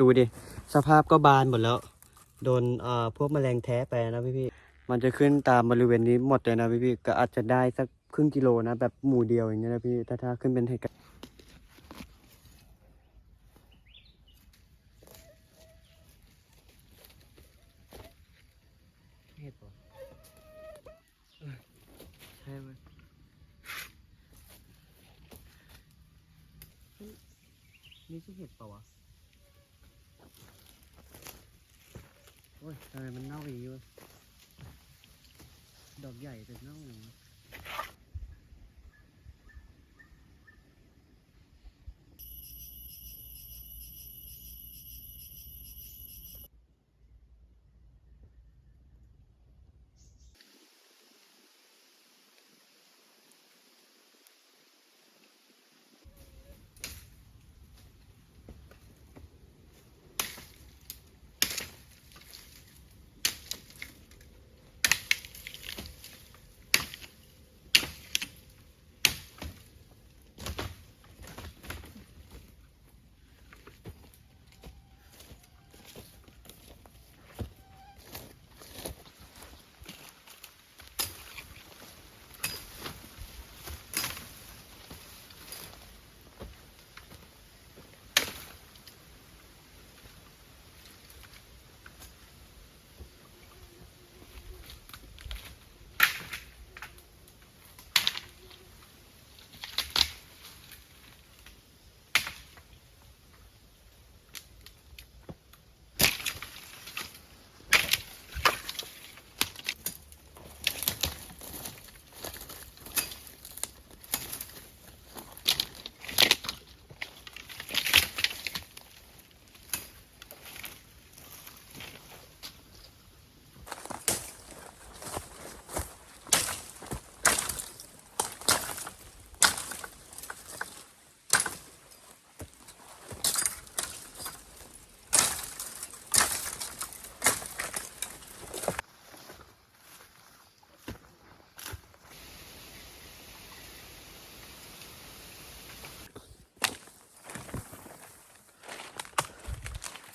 ดูดิ สภาพก็บานหมดแล้ว โดนเอ่อพวกแมลงแท้ไปนะพี่พี่มันจะขึ้นตามบริเวณนี้หมดเลยนะพี่พี่ก็อาจจะได้สักครึ่งกิโลนะ แบบหมู่เดียวอย่างเงี้ยนะพี่ถ้าถ้าขึ้นเป็นเหตุการณ์เห็ดปะใช่ไหมนี่ใช่เห็ดเปล่าวะ อ้ยทำไมมันเน่าอย่างนี้วะดอกใหญ่แต่เน่าอย่างนี้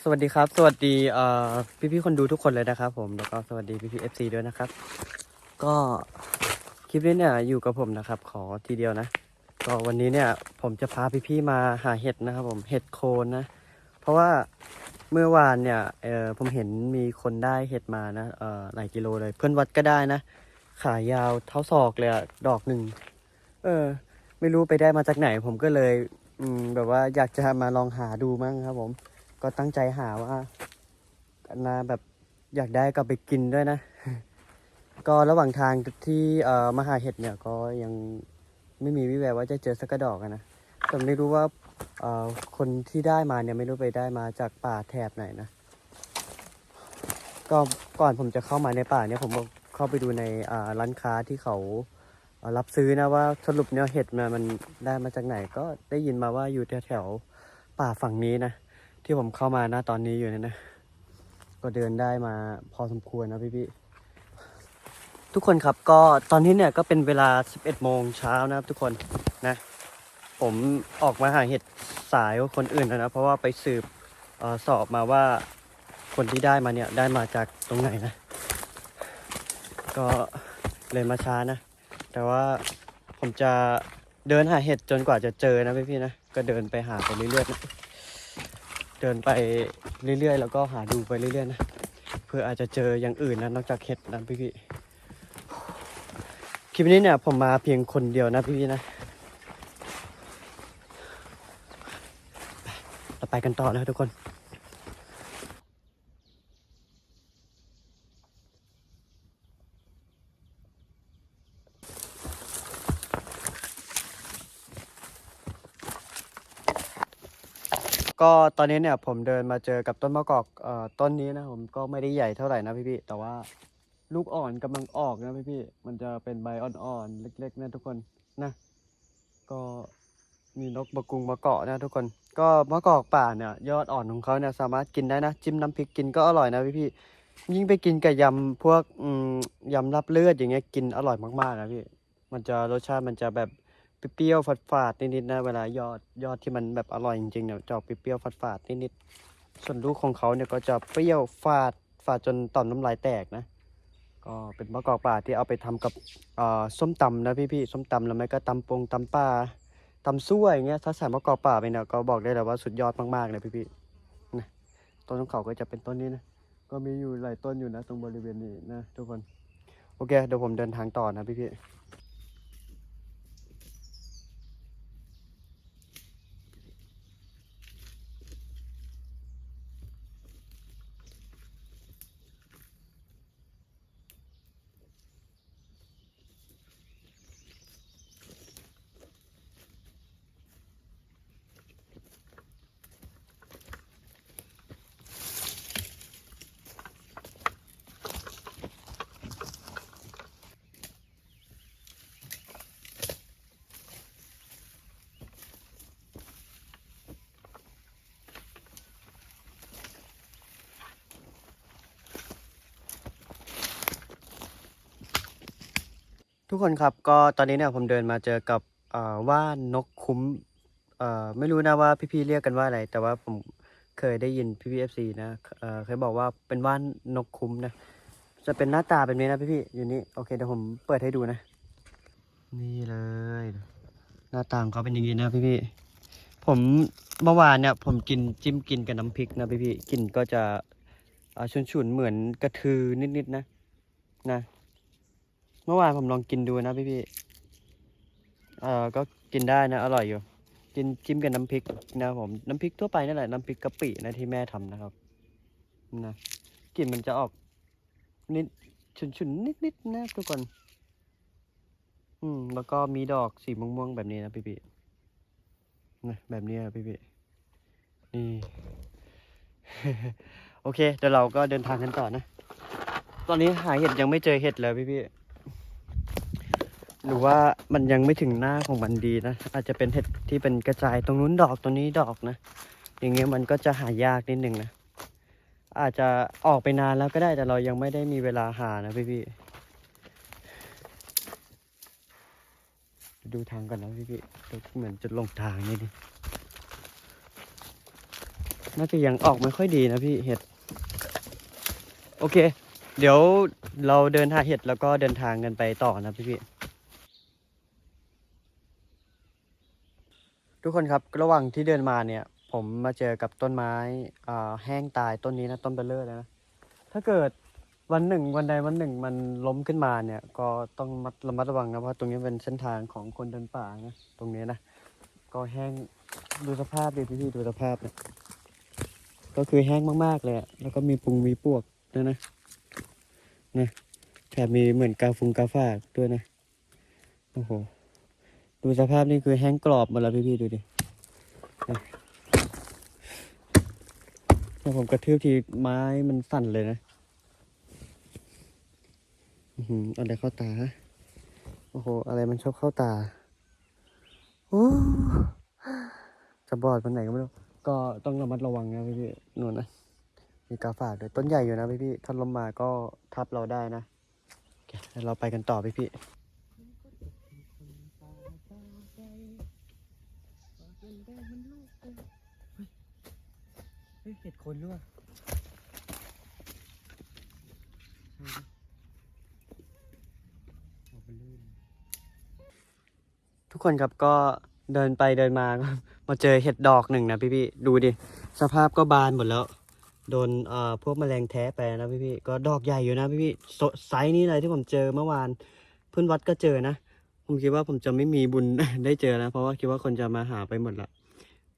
สวัสดีครับ สวัสดีเอ่อพี่พี่ๆคนดูทุกคนเลยนะครับ ผมแล้วก็สวัสดีพี่พี่เอฟซีด้วยนะครับ ก็คลิปนี้เนี่ยอยู่กับผมนะครับ ขอทีเดียวนะก็วันนี้เนี่ยผมจะพาพี่พี่ๆมาหาเห็ดนะครับ ผมเห็ดโคนนะ เพราะว่าเมื่อวานเนี่ยเออผมเห็นมีคนได้เห็ดมานะเออหลายกิโลเลย เพื่อนวัดก็ได้นะ ขายาวเท่าศอกเลยอะดอกหนึ่งเออ ไม่รู้ไปได้มาจากไหน ผมก็เลย อืมแบบว่าอยากจะมาลองหาดูมั้งครับ ผม ก็ตั้งใจหาว่านาแบบอยากได้กลับไปกินด้วยนะ ก็ระหว่างทางที่เอ่อมาหาเห็ดเนี่ยก็ยังไม่มีวิแววว่าจะเจอสักกระดอกนะแต่ไม่รู้ว่าเอ่อคนที่ได้มาเนี่ยไม่รู้ไปได้มาจากป่าแถบไหนนะก็ก่อนผมจะเข้ามาในป่าเนี่ยผมก็เข้าไปดูในร้านค้าที่เขารับซื้อนะว่าสรุปเนี่ยเห็ดมันมันได้มาจากไหนก็ได้ยินมาว่าอยู่แถวๆป่าฝั่งนี้นะ ที่ผมเข้ามานะตอนนี้อยู่เนี่ยนะ ก็เดินได้มาพอสมควรนะพี่พี่ๆทุกคนครับก็ตอนนี้เนี่ยก็เป็นเวลา 11 โมงเช้านะครับทุกคนนะ ผมออกมาหาเห็ดสายกว่าคนอื่นแล้วนะ เพราะว่าไปสืบออสอบมาว่าคนที่ได้มาเนี่ยได้มาจากตรงไหนนะ ก็เลยมาช้านะ แต่ว่าผมจะเดินหาเห็ดจนกว่าจะเจอนะพี่พี่ๆนะ ก็เดินไปหาไปเรื่อยๆนะ เดินไปเรื่อยๆ แล้วก็หาดูไปเรื่อยๆนะ เพื่ออาจจะเจออย่างอื่นนะนอกจากเห็ดนะพี่พี่คลิปนี้เนี่ยผมมาเพียงคนเดียวนะพี่พี่นะเราไปกันต่อนะทุกคน ก็ตอนนี้เนี่ยผมเดินมาเจอกับต้นมะกอกเอ่อต้นนี้นะผมก็ไม่ได้ใหญ่เท่าไหร่นะพี่ๆแต่ว่าลูกอ่อนกำลังออกนะพี่ๆมันจะเป็นใบอ่อนๆเล็กๆนะทุกคนนะ ก็มีนกบะกุงมาเกาะนะทุกคน ก็มะกอกป่าเนี่ยยอดอ่อนของเขาเนี่ยสามารถกินได้นะจิ้มน้ำพริกกินก็อร่อยนะพี่ๆยิ่งไปกินกับยำพวกยำรับเลือดอย่างเงี้ยกินอร่อยมากๆนะพี่ มันจะรสชาติมันจะแบบ เปรี้ยวๆฝาดๆนิดๆนะเวลายอดยอดที่มันแบบอร่อยจริงๆเนี่ยจะออกเปรี้ยวๆฝาดๆนิดๆส่วนลูกของเขาเนี่ยก็จะเปรี้ยวฟาดฟาดจนต่อมน้ำลายแตกนะก็เป็นมะกอกป่าที่เอาไปทำกับอ่อส้มตำนะพี่ๆส้มตำแล้วไม่ก็ตำปงตำป่าตำซั่วอย่างเงี้ยถ้าใส่มะกอกป่าไปเนี่ยก็บอกได้เลยว่าสุดยอดมากๆเลยพี่ๆนะต้นของเขาก็จะเป็นต้นนี้นะก็มีอยู่หลายต้นอยู่นะ ตรงบริเวณนี้นะทุกคนโอเคเดี๋ยวผมเดินทางต่อนะพี่ๆ ทุกคนครับก็ตอนนี้เนี่ยผมเดินมาเจอกับเอ่อว่านนกคุ้มเอ่อไม่รู้นะว่าพี่ๆเรียกกันว่าอะไร แต่ว่าผมเคยได้ยินพี่ๆเอฟซีนะเอ่อเคยบอกว่าเป็นว่านนกคุ้มนะ จะเป็นหน้าตาแบบนี้นะพี่ๆอยู่นี่โอเคเดี๋ยวผมเปิดให้ดูนะ นี่เลย หน้าตาของเขาเป็นอย่างนี้นะพี่ๆผมเมื่อวานเนี่ยผมกินจิ้มกินกับน้ำพริกนะพี่ๆกลิ่นก็จะอ่าฉุนๆเหมือนกระทือนิดๆนะนะ เมื่อวานผมลองกินดูนะพี่พี่เอ่อก็กินได้นะ อร่อยอยู่ กินจิ้มกับน้ำพริกนะผมน้ำพริกทั่วไปนั่นแหละน้ำพริกกะปินะที่แม่ทำนะครับนะกลิ่นมันจะออก นิดฉุนๆนนิดๆนะทุกคน อืม แล้วก็มีดอกสีม่วงๆแบบนี้นะพี่พี่นะแบบนี้นะพี่พี่นี่ โอเคเดี๋ยวเราก็เดินทางกันต่อนะ ตอนนี้หาเห็ดยังไม่เจอเห็ดเลยพี่พี่ หรือว่ามันยังไม่ถึงหน้าของมันดีนะ อาจจะเป็นเห็ดที่เป็นกระจายตรงนู้นดอกตรงนี้ดอกนะ อย่างเงี้ยมันก็จะหายากนิดนึงนะ อาจจะออกไปนานแล้วก็ได้แต่เรายังไม่ได้มีเวลาหานะพี่พี่ดูทางก่อนนะพี่พี่เหมือนจุดลงทางนี่ดิน่าจะยังออกไม่ค่อยดีนะพี่เห็ด โอเค เดี๋ยวเราเดินหาเห็ดแล้วก็เดินทางกันไปต่อนะพี่พี่ ทุกคนครับระหว่างที่เดินมาเนี่ย ผมมาเจอกับต้นไม้แห้งตายต้นนี้นะต้นเบลเลอร์นะถ้าเกิดวันหนึ่งวันใดวันหนึ่งมันล้มขึ้นมาเนี่ย ก็ต้องมัดระมัดระวังนะเพราะตรงนี้เป็นเส้นทางของคนเดินป่านะตรงนี้นะก็แห้งดูสภาพดิพี่พี่ดูสภาพนะก็คือแห้งมากๆเลยแล้วก็มีปุงมีปวกด้วยนะนะแถมมีเหมือนกาฟุงกาฝากด้วยนะโอ้โห ดูสภาพนี่คือแห้งกรอบหมดแล้วพี่ๆดูดินะแล้วผมกระทืบทีไม้มันสั่นเลยนะอืออะไรเข้าตาฮะโอ้โห อะไรมันชอบเข้าตา โอ้จะบอดวันไหนก็ไม่รู้ ก็ต้องระมัดระวังนะพี่ๆนู่นนะ มีกาฝากด้วย ต้นใหญ่อยู่นะพี่พี่ๆถ้าลมมาก็ทับเราได้นะเคเดี๋ยวเราไปกันต่อพี่พี่ เห็ดคนด้วยทุกคนครับก็เดินไปเดินมาก็มาเจอเห็ดดอกหนึ่งนะพี่พี่ดูดิ สภาพก็บานหมดแล้ว โดนเอ่อพวกแมลงแท้ไปนะพี่พี่ก็ดอกใหญ่อยู่นะพี่พี่ไซส์นี้เลยที่ผมเจอเมื่อวานเพื่อนวัดก็เจอนะ ผมคิดว่าผมจะไม่มีบุญได้เจอนะเพราะว่าคิดว่าคนจะมาหาไปหมดละ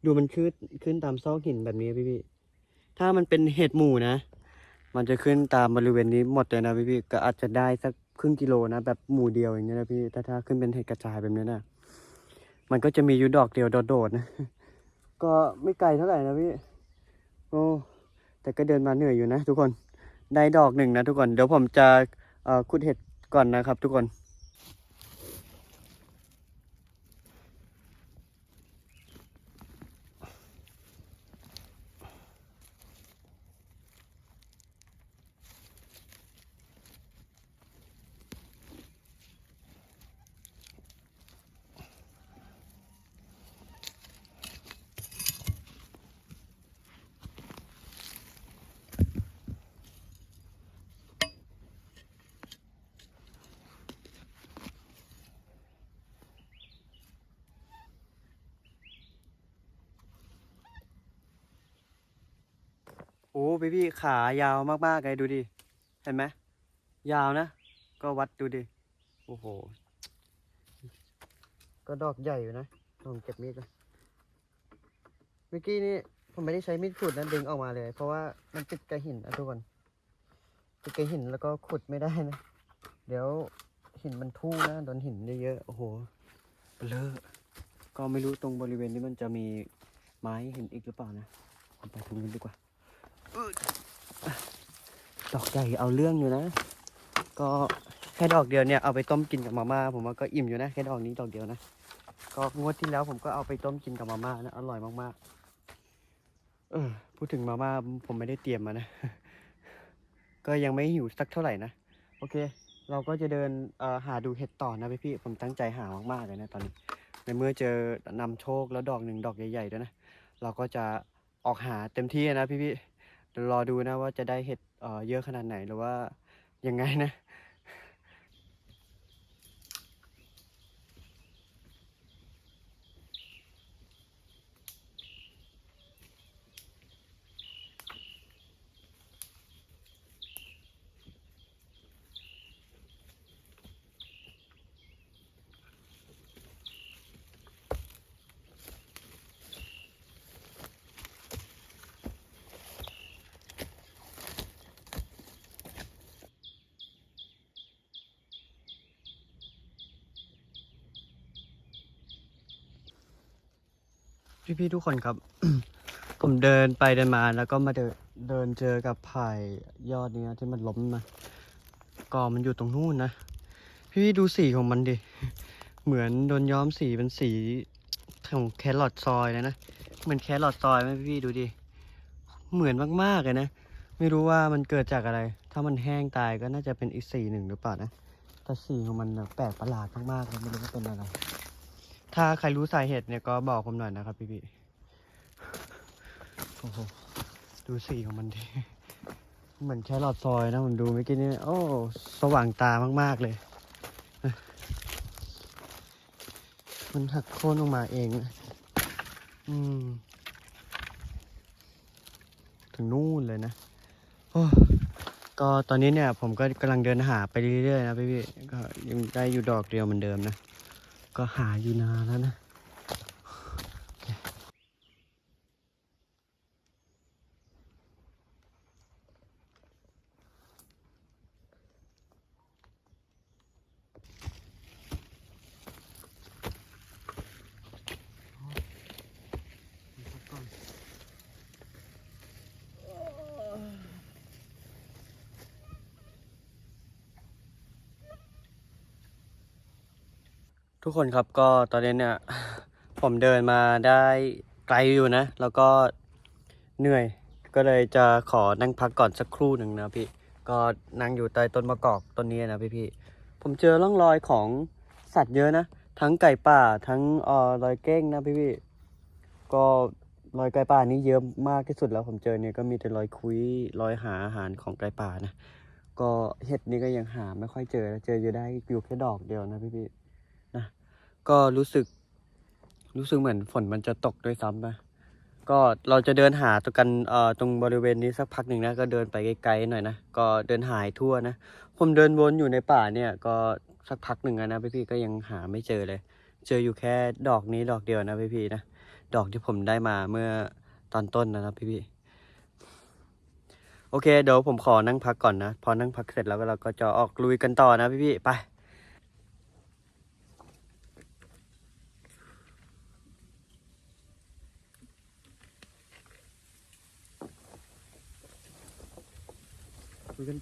ดูมันขึ้นขึ้นตามซอกหินแบบนี้พี่พี่ ถ้ามันเป็นเห็ดหมู่นะ มันจะขึ้นตามบริเวณนี้หมดเลยนะพี่พี่ๆก็อาจจะได้สักครึ่งกิโลนะแบบหมู่เดียวอย่างเงี้ยนะพี่ถ้าถ้าขึ้นเป็นเห็ดกระจายแบบนี้นะมันก็จะมีอยู่ดอกเดียวโดดๆนะ ก็ไม่ไกลเท่าไหร่นะพี่ โอ้ แต่ก็เดินมาเหนื่อยอยู่นะทุกคน ได้ดอกหนึ่งนะทุกคน เดี๋ยวผมจะขุดเห็ดก่อนนะครับทุกคน โอ้พี่พี่ๆขายาวมากๆเลยดูดิ เห็นไหมยาวนะ ก็วัดดูดิ โอ้โห ก็ดอกใหญ่อยู่นะลองเก็บมีดเลยเมื่อกี้นี่ผมไม่ได้ใช้มีดขุดนะดึงออกมาเลย เพราะว่ามันติดกับหินนะทุกคนติดกับหินแล้วก็ขุดไม่ได้นะ เดี๋ยวหินมันทู่นะโดนหินเยอะๆโอ้โหเบลอก็ไม่รู้ตรงบริเวณนี้มันจะมีไม้หินอีกหรือเปล่านะผมไปตรงนู้นดีกว่า ดอกใหญ่เอาเรื่องอยู่นะ ก็แค่ดอกเดียวเนี่ยเอาไปต้มกินกับมาม่าผมว่าก็อิ่มอยู่นะแค่ดอกนี้ดอกเดียวนะ ก็งวดที่แล้วผมก็เอาไปต้มกินกับมาม่านะอร่อยมากๆ เออพูดถึงมาม่าผมไม่ได้เตรียมมานะ ก็ยังไม่หิวสักเท่าไหร่นะ โอเค เราก็จะเดินหาดูเห็ดต่อนะพี่พี่ผมตั้งใจหามากๆเลยนะตอนนี้ ในเมื่อเจอนำโชคแล้วดอกหนึ่งดอกใหญ่ๆด้วยนะ เราก็จะออกหาเต็มที่นะพี่พี่ๆ เดี๋ยวรอดูนะว่าจะได้เห็ดเอ่อเยอะขนาดไหนหรือว่ายังไงนะ พี่ๆทุกคนครับ ผมเดินไปเดินมาแล้วก็มาเดินเดินเจอกับไผ่ยอดนี้ที่มันล้มนะกอมันอยู่ตรงนู้นนะ พี่ๆดูสีของมันดิ เหมือนโดนย้อมสีเป็นสีของแครอทซอยเลยนะ เหมือนแครอทซอยไหมพี่ๆดูดิ เหมือนมากๆเลยนะ ไม่รู้ว่ามันเกิดจากอะไร ถ้ามันแห้งตายก็น่าจะเป็นอีกสีหนึ่งหรือเปล่านะ แต่สีของมันแบบแปลกประหลาดมากๆเลยไม่รู้ว่าเป็นอะไร ถ้าใครรู้สาเหตุเนี่ยก็บอกผมหน่อยนะครับพี่พี่ๆโอ้โหดูสีของมันดิเหมือนแค่หลอดซอยนะผมดูเมื่อกี้นี่โอ้สว่างตามาก ๆเลย มันหักโค่นออกมาเองนะอืม ถึงนู่นเลยนะโอ้ก็ตอนนี้เนี่ย ผมก็กำลังเดินหาไปเรื่อยๆนะพี่พี่ๆก็ยังได้อยู่ดอกเดียวเหมือนเดิมนะ ก็หาอยู่นานแล้วนะ ทุกคนครับก็ตอนนี้เนี่ยผมเดินมาได้ไกลอยู่นะ แล้วก็เหนื่อยก็เลยจะขอนั่งพักก่อนสักครู่หนึ่งนะพี่ ก็นั่งอยู่ใต้ต้นมะกอกต้นนี้นะพี่พี่ผมเจอร่องรอยของสัตว์เยอะนะ ทั้งไก่ป่าทั้งเอ่อรอยเก้งนะพี่พี่ก็รอยไก่ป่านี่เยอะมากที่สุดแล้วผมเจอเนี่ยก็มีแต่รอยคุยรอยหาอาหารของไก่ป่านะ ก็เห็ดนี่ก็ยังหาไม่ค่อยเจอเจออยู่ได้อยู่แค่ดอกเดียวนะพี่พี่ ก็รู้สึก รู้สึกเหมือนฝนมันจะตกด้วยซ้ำนะก็เราจะเดินหาตัวกันเอ่อตรงบริเวณนี้สักพักหนึ่งนะ ก็เดินไปไกลๆหน่อยนะ ก็เดินหายทั่วนะ ผมเดินวนอยู่ในป่าเนี่ย ก็สักพักหนึ่งอะนะพี่ๆก็ยังหาไม่เจอเลย เจออยู่แค่ดอกนี้ดอกเดียวนะพี่ๆนะ ดอกที่ผมได้มาเมื่อตอนต้นนะครับพี่ๆโอเคเดี๋ยวผมขอนั่งพักก่อนนะ พอนั่งพักเสร็จแล้วเราก็จะออกลุยกันต่อนะพี่ๆไป คุยกั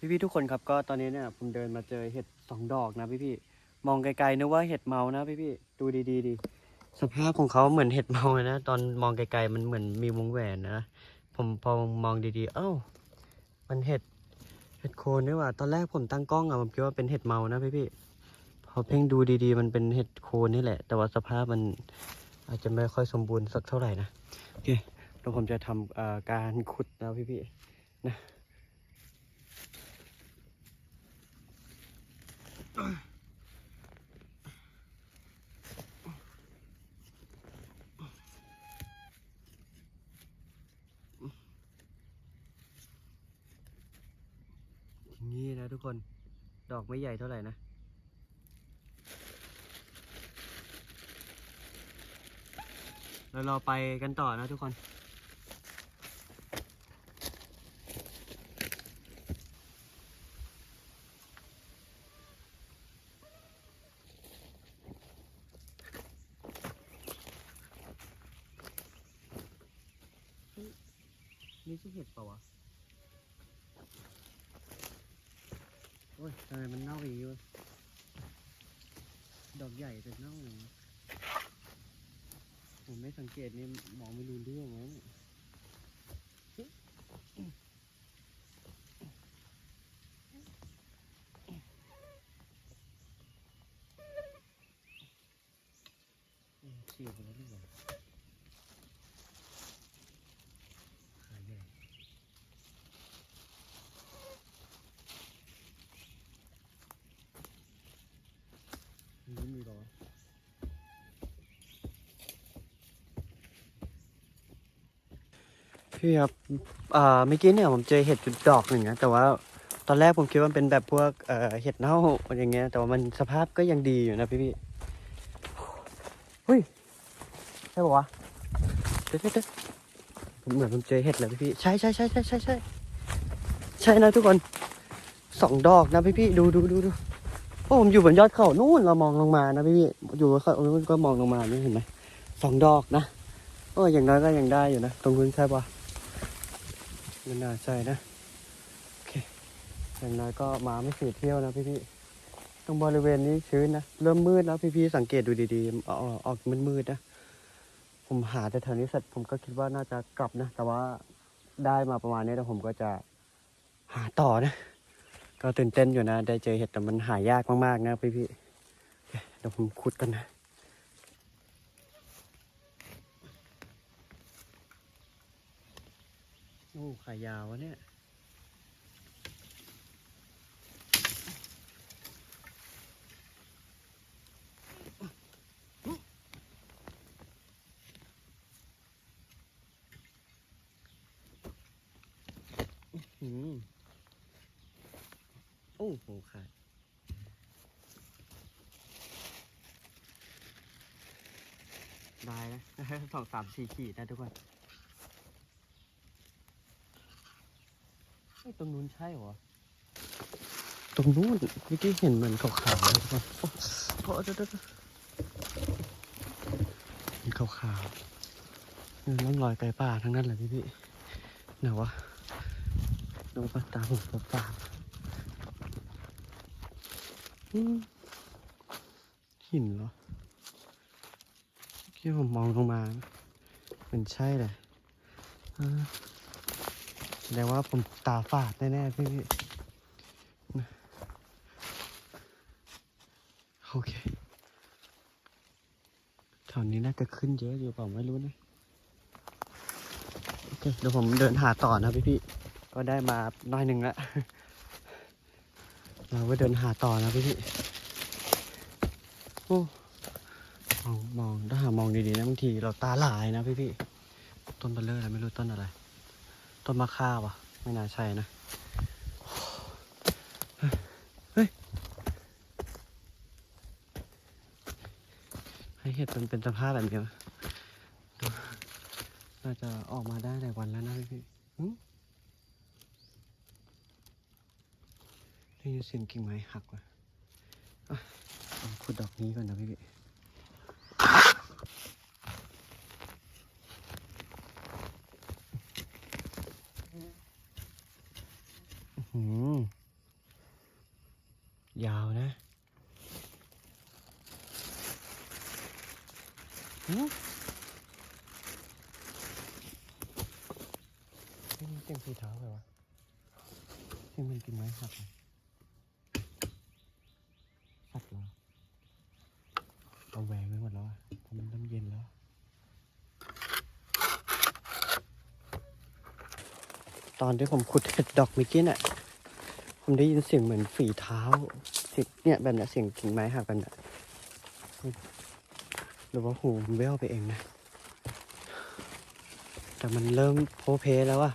พี่ๆทุกคนครับก็ตอนนี้เนี่ยผมเดินมาเจอเห็ดสองดอกนะพี่ๆมองไกลๆนึกว่าเห็ดเมานะพี่ๆดูดีๆดีสภาพของเขาเหมือนเห็ดเมาเลยนะตอนมองไกลๆมันเหมือนมีวงแหวนนะผมพอมองดีๆ เอ้า มันเห็ดเห็ดโคนนี่ว่า ตอนแรกผมตั้งกล้องอะผมคิดว่าเป็นเห็ดเมานะพี่ๆพอเพ่งดูดีๆ มันเป็นเห็ดโคนนี่แหละ แต่ว่าสภาพมันอาจจะไม่ค่อยสมบูรณ์สักเท่าไหร่นะโอเคเดี๋ยวผมจะทำอ่อการขุดแล้วพี่ๆนะ นี่นะทุกคน ดอกไม่ใหญ่เท่าไหร่นะแล้วเราไปกันต่อนะทุกคนใช่เห็ดเปล่าวะ โอ้ยทำไมมันเน่าอีกวะดอกใหญ่แต่เน่าอย่างนี้ผมไม่ สังเกตนี่มองไม่รู้เรื่องเลยเนี่ยอืมเฉียวไปแล้วดีกว่าขาใหญ่มันไม่มีหรอวะ พี่ครับอ่าเมื่อกี้เนี่ยผมเจอเห็ดจุดดอกหนึ่งนะแต่ว่าตอนแรกผมคิดว่ามันเป็นแบบพวกเอ่อเห็ดเน่าอย่างเงี้ยแต่ว่ามันสภาพก็ยังดีอยู่นะพี่พี่เฮ้ยใช่ปะวะเด็ดเด็ดเด็ดผมเหมือนผมเจอเห็ดเลยพี่พี่ใช่ใช่ใช่ใช่ใช่ใช่ใช่นะทุกคนสองดอกนะพี่พี่ดูดูดูดูโอ้ผมอยู่บนยอดเขานู่นเรามองลงมานะพี่พี่อยู่บนเขานู่นก็มองลงมานี่เห็นไหมสองดอกนะโอ้อย่างน้อยก็ยังได้อยู่นะ ตรงนู้นใช่ปะ ไม่น่าใช่นะ โอเค อย่างน้อยก็มาไม่เสียเที่ยวนะพี่พี่ตรงบริเวณนี้ชื้นนะ เริ่มมืดแล้วพี่พี่สังเกตดูดีๆ ออกออกมืดๆนะ ผมหาแต่แถวนี้เสร็จผมก็คิดว่าน่าจะกลับนะ แต่ว่าได้มาประมาณนี้แล้วผมก็จะหาต่อนะ ก็ตื่นเต้นอยู่นะ ได้เจอเห็ดแต่มันหายากมากๆนะพี่พี่เดี๋ยวผมขุดกันนะ อ้ขายาววะเนี่ย อืมโอ้โหขาดได้นะ สองสามสี่ขีดนะทุกคน ไอ้ต รงนู้นใช่เหรอ ตรงนู้นเมื่อกี้เห็นเหมือนขาวๆเลยทุกคนโอ้โหเดี๋ยวเดี๋ยวเดี๋ยวเห็นขาวๆนี่ร่องรอยไก่ป่าทั้งนั้นเลยพี่พี่ไหนวะดูปะตาผมปะปากอืมหินเหรอเมื่อกี้ผมมองลงมาเหมือนใช่เลยอ่า แสดงว่าผมตาฝาดแน่ๆพี่พี่โอเคแถวนี้น่าจะขึ้นเยอะอยู่เปล่าไม่รู้นะโอเคเดี๋ยวผมเดินหาต่อนะพี่พี่ก็ได้มาน้อยหนึ่งละเราก็เดินหาต่อนะพี่พี่โอ้มองมองถ้าหามองดีๆนะบางทีเราตาหลายนะพี่พี่ๆต้นเบลเลอร์อะไรไม่รู้ต้นอะไร ต้นมะข่าปะไม่น่าใช่นะ เฮ้ย ให้เห็ดมันเป็นสภาพแบบนี้วะดูน่าจะออกมาได้ในวันแล้วนะพี่พี่หึได้ยินเสียงกิ่งไม้หักว่ะะเอาขุดดอกนี้ก่อนนะพี่พี่อื้อหือ หืมได้ยินเสียงฝีเท้าเลยวะเสียงมันกินไม้สัตว์เหรอสัตว์เหรอเอาแหวงไปหมดแล้วอะเพราะมันเริ่มเย็นแล้ว ตอนที่ผมขุดเห็ดดอกเมื่อกี้เนี่ยผมได้ยินเสียงเหมือนฝีเท้าเสียงเนี่ยแบบเนี้ยเสียงกิ่งไม้หักกันอะหรือว่าหูมันแว่วไปเองนะ แต่มันเริ่มโพเพแล้วอะ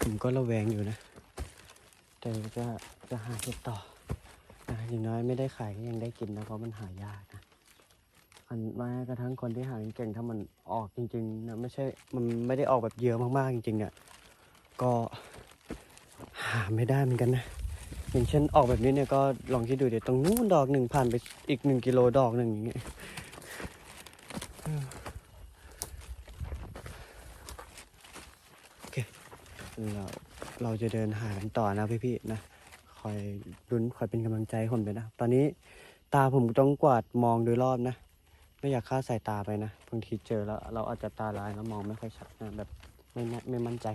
ผมก็ระแวงอยู่นะ แต่จะจะหาเห็ดต่อนะอย่างน้อยไม่ได้ขายก็ยังได้กินนะเพราะมันหายากนะอันแม้กระทั่งคนที่หาเก่งๆถ้ามันออกจริงๆนะไม่ใช่มันไม่ได้ออกแบบเยอะมากๆจริงๆเนี่ย ก็หาไม่ได้เหมือนกันนะ อย่างเช่นออกแบบนี้เนี่ยก็ลองคิดดูเดี๋ยวตรงนู้นดอกหนึ่งผ่านไปอีกหนึ่งกิโลดอกหนึ่งอย่างเงี้ยเออโอเคเราเราจะเดินหากันต่อนะพี่ๆนะคอยลุ้นคอยเป็นกำลังใจให้ผมด้วยนะ ตอนนี้ตาผมต้องกวาดมองโดยรอบนะ ไม่อยากฆ่าสายตาไปนะบางทีเจอแล้วเราอาจจะตาลายแล้วมองไม่ค่อยชัดนะแบบไม่แน่ไม่มั่นใจ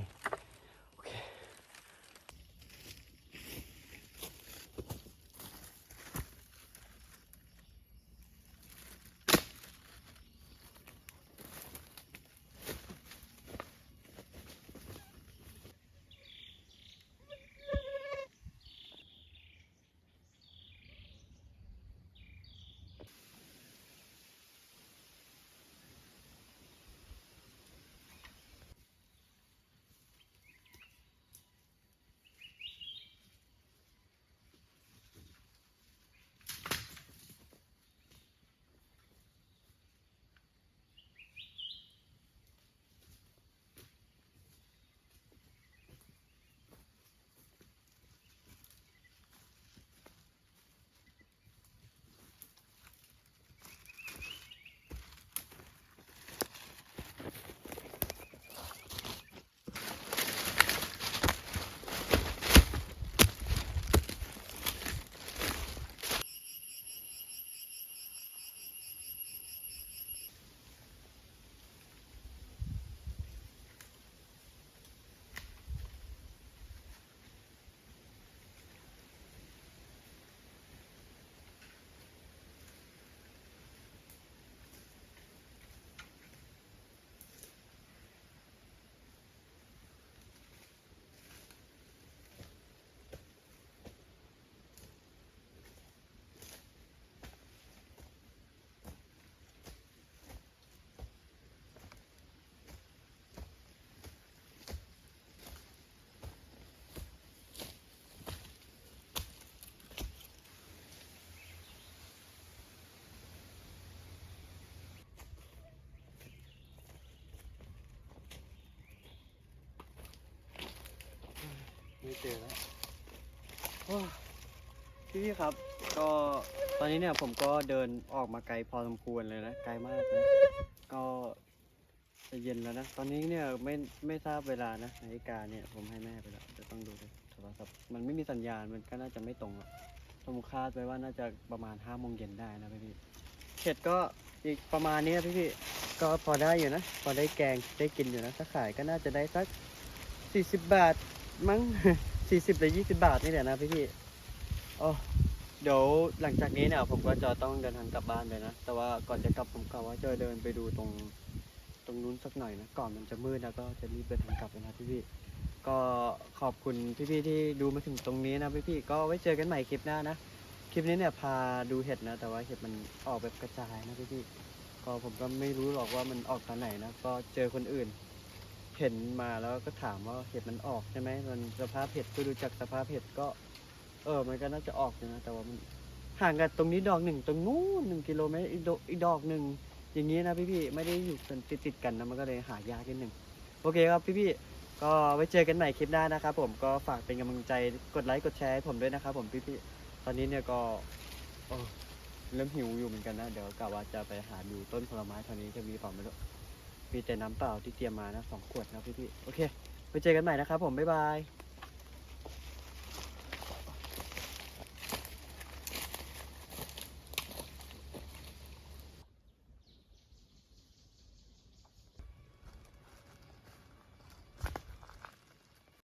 ไม่เจอแล้วโอ้พี่พี่ครับ ก็ตอนนี้เนี่ยผมก็เดินออกมาไกลพอสมควรเลยนะ ไกลมากนะ ก็จะเย็นแล้วนะ ตอนนี้เนี่ยไม่ไม่ทราบเวลานะนาฬิกาเนี่ยผมให้แม่ไปแล้วจะต้องดูในโทรศัพท์มันไม่มีสัญญาณมันก็น่าจะไม่ตรงหรอกผมคาดไว้ว่าน่าจะประมาณห้าโมงเย็นได้นะพี่พี่เห็ดก็อีกประมาณนี้พี่พี่ก็พอได้อยู่นะ พอได้แกงได้กินอยู่นะถ้าขายก็น่าจะได้สักสี่สิบบาท มั้งสี่สิบหรือยี่สิบาทนี่แหละนะพี่พี่โอ้เดี๋ยวหลังจากนี้เนี่ยผมก็จะต้องเดินทางกลับบ้านเลยนะ แต่ว่าก่อนจะกลับผมกะว่าจะเดินไปดูตรงตรงนู้นสักหน่อยนะ ก่อนมันจะมืดแล้วก็จะรีบเดินทางกลับเลยนะพี่พี่ก็ขอบคุณพี่พี่ๆที่ดูมาถึงตรงนี้นะพี่พี่ๆก็ไว้เจอกันใหม่คลิปหน้านะ คลิปนี้เนี่ยพาดูเห็ดนะ แต่ว่าเห็ดมันออกแบบกระจายนะพี่พี่ๆก็ผมก็ไม่รู้หรอกว่ามันออกตอนไหนนะ ก็เจอคนอื่น เห็นมาแล้วก็ถามว่าเห็ดมันออกใช่ไหมมันสภาพเห็ดก็ดูจากสภาพเห็ดก็ เออ มันก็น่าจะออกอยู่นะ แต่ว่ามันห่างกันตรงนี้ดอกหนึ่งตรงนู้นหนึ่งกิโลเมตรอีกดอกอีกดอกหนึ่งอย่างนี้นะพี่พี่ๆไม่ได้อยู่ติดติดกันนะมันก็เลยหายากนิดหนึ่งโอเคครับพี่พี่ๆก็ไว้เจอกันใหม่คลิปหน้านะครับผมก็ฝากเป็นกำลังใจกดไลค์กดแชร์ให้ผมด้วยนะครับผมพี่พี่ๆตอนนี้เนี่ยก็เออเริ่มหิวอยู่เหมือนกันนะ เดี๋ยวกะว่าจะไปหาดูต้นผลไม้ท่านี้จะมีเปล่าไม่รู้ มีแต่น้ำเปล่าที่เตรียมมานะสองขวดนะพี่พี่ๆโอเค ไปเจอกันใหม่นะครับผม บ๊ายบาย